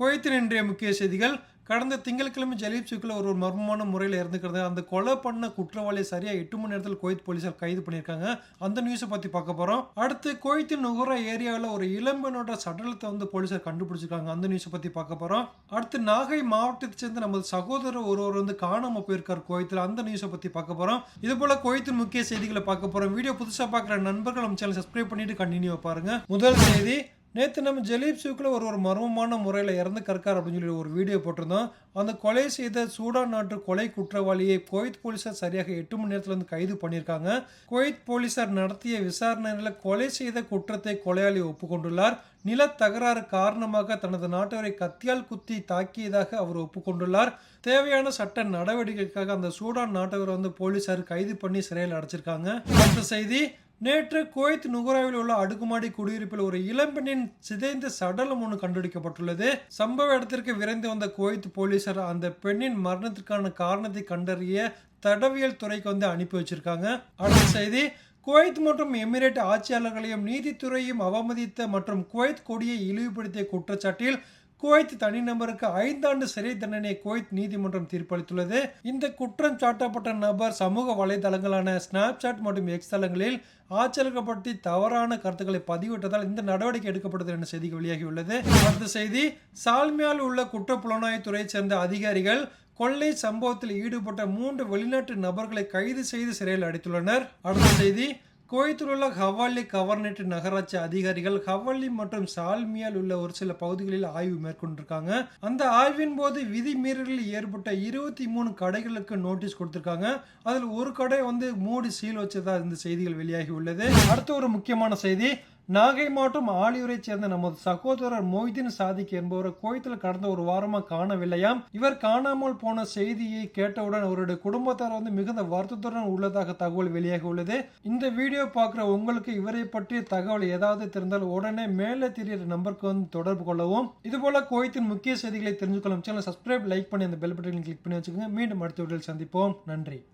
குவைத்தில் இன்றைய முக்கிய செய்திகள் கடந்த திங்கட்கிழமை ஜலீப் சுக்கில் ஒரு ஒரு மர்மமான முறையில் இறந்துக்கிறது அந்த கொலை பண்ண குற்றவாளியை சரியாக எட்டு மணி நேரத்தில் குவைத் போலீஸார் கைது பண்ணியிருக்காங்க. அந்த நியூஸை பற்றி பார்க்க போகிறோம் அடுத்து குவைத்தின் நுகர ஏரியாவில் ஒரு இளம்பெண்ணோட சடலத்தை வந்து போலீஸார் கண்டுபிடிச்சிருக்காங்க. அந்த நியூஸை பற்றி பார்க்க போகிறோம் அடுத்து நாகை மாவட்டத்தை சேர்ந்த நமது சகோதரர் ஒருவர் வந்து காணாமல் போயிருக்கார் குவைத்தில். அந்த நியூஸை பற்றி பார்க்க போகிறோம் இது போல குவைத்தின் முக்கிய செய்திகளை பார்க்க போகிறோம் வீடியோ புதுசாக பார்க்குற நண்பர்கள் நம்ம சேனல் சப்ஸ்கிரைப் பண்ணிட்டு கண்டினியூ பாருங்கள் முதல் செய்தி நேற்று நம்ம ஜலீப் சூக்கில் ஒரு ஒரு மர்மமான முறையில் இறந்து கற்கார் அப்படின்னு சொல்லி ஒரு வீடியோ போட்டிருந்தோம். அந்த கொலை செய்த சூடான் நாட்டு கொலை குற்றவாளியை குவைத் போலீசார் சரியாக எட்டு மணி நேரத்தில் வந்து கைது பண்ணியிருக்காங்க. குவைத் போலீசார் நடத்திய விசாரணையில் கொலை செய்த குற்றத்தை கொலையாளி ஒப்புக்கொண்டுள்ளார். நில தகராறு காரணமாக தனது நாட்டவரை கத்தியால் குத்தி தாக்கியதாக அவர் ஒப்புக்கொண்டுள்ளார். தேவையான சட்ட நடவடிக்கைக்காக அந்த சூடான் நாட்டவரை வந்து போலீசார் கைது பண்ணி சிறையில் அடைச்சிருக்காங்க. அடுத்த செய்தி நேற்று குவைத் நுகராவில் உள்ள அடுக்குமாடி குடியிருப்பில் ஒரு இளம்பெண்ணின் சிதைந்த சடலம் ஒன்று கண்டுபிடிக்கப்பட்டுள்ளது. சம்பவ இடத்திற்கு விரைந்து வந்த குவைத் போலீசார் அந்த பெண்ணின் மரணத்திற்கான காரணத்தை கண்டறிய தடவியல் துறைக்கு வந்து அனுப்பி வச்சிருக்காங்க. அடுத்த செய்தி குவைத் மற்றும் எமிரேட் ஆட்சியாளர்களையும் நீதித்துறையும் அவமதித்த மற்றும் குவைத் கொடியை இழிவுபடுத்திய குற்றச்சாட்டில் குவைத் தனிநபருக்கு ஐந்தாண்டு சிறை தண்டனை குவைத் நீதிமன்றம் தீர்ப்பளித்துள்ளது. இந்த குற்றம் சாட்டப்பட்ட நபர் சமூக வலைதளங்களான ஸ்னாப்சாட் மற்றும் எக்ஸ் தளங்களில் ஆச்சரியப்படுத்தி தவறான கருத்துக்களை பதிவிட்டதால் இந்த நடவடிக்கை எடுக்கப்பட்டது என செய்தி வெளியாகியுள்ளது. அடுத்த செய்தி சால்மியால் உள்ள குற்ற புலனாய்வுத்துறையைச் சேர்ந்த அதிகாரிகள் கொள்ளை சம்பவத்தில் ஈடுபட்ட மூன்று வெளிநாட்டு நபர்களை கைது செய்து சிறையில் அடைத்துள்ளனர். அடுத்த செய்தி குவைத்தில் உள்ள ஹவாலி கவர்னேட் நகராட்சி அதிகாரிகள் ஹவாலி மற்றும் சால்மியால் உள்ள ஒரு சில பகுதிகளில் ஆய்வு மேற்கொண்டிருக்காங்க. அந்த ஆய்வின் போது விதிமீறலில் ஏற்பட்ட இருபத்தி மூணு கடைகளுக்கு நோட்டீஸ் கொடுத்திருக்காங்க. அதில் ஒரு கடை வந்து மூடி சீல் வச்சதா இந்த செய்திகள் வெளியாகி உள்ளது. அடுத்த ஒரு முக்கியமான செய்தி. நாகை மாவட்டம் ஆலியூரைச் சேர்ந்த நமது சகோதரர் மொய்தீன் சாதிக் என்பவரை கோயத்தில் கடந்த ஒரு வாரமா காணவில்லையாம். இவர் காணாமல் போன செய்தியை கேட்டவுடன் அவருடைய குடும்பத்தார் வந்து மிகுந்த வருத்தத்துடன் உள்ளதாக தகவல் வெளியாகி உள்ளது. இந்த வீடியோ பார்க்குற உங்களுக்கு இவரை பற்றிய தகவல் ஏதாவது தெரிந்தால் உடனே மேலே தெரியிற நம்பருக்கு வந்து தொடர்பு கொள்ளவும். இதுபோல கோயத்தின் முக்கிய செய்திகளை தெரிஞ்சுக்கொள்ளும் சேனல் சப்ஸ்கிரைப் லைக் பண்ணி அந்த பெல் பட்டனை கிளிக் பண்ணி வச்சுக்கோங்க. மீண்டும் அடுத்த வீடியோவில் சந்திப்போம். நன்றி.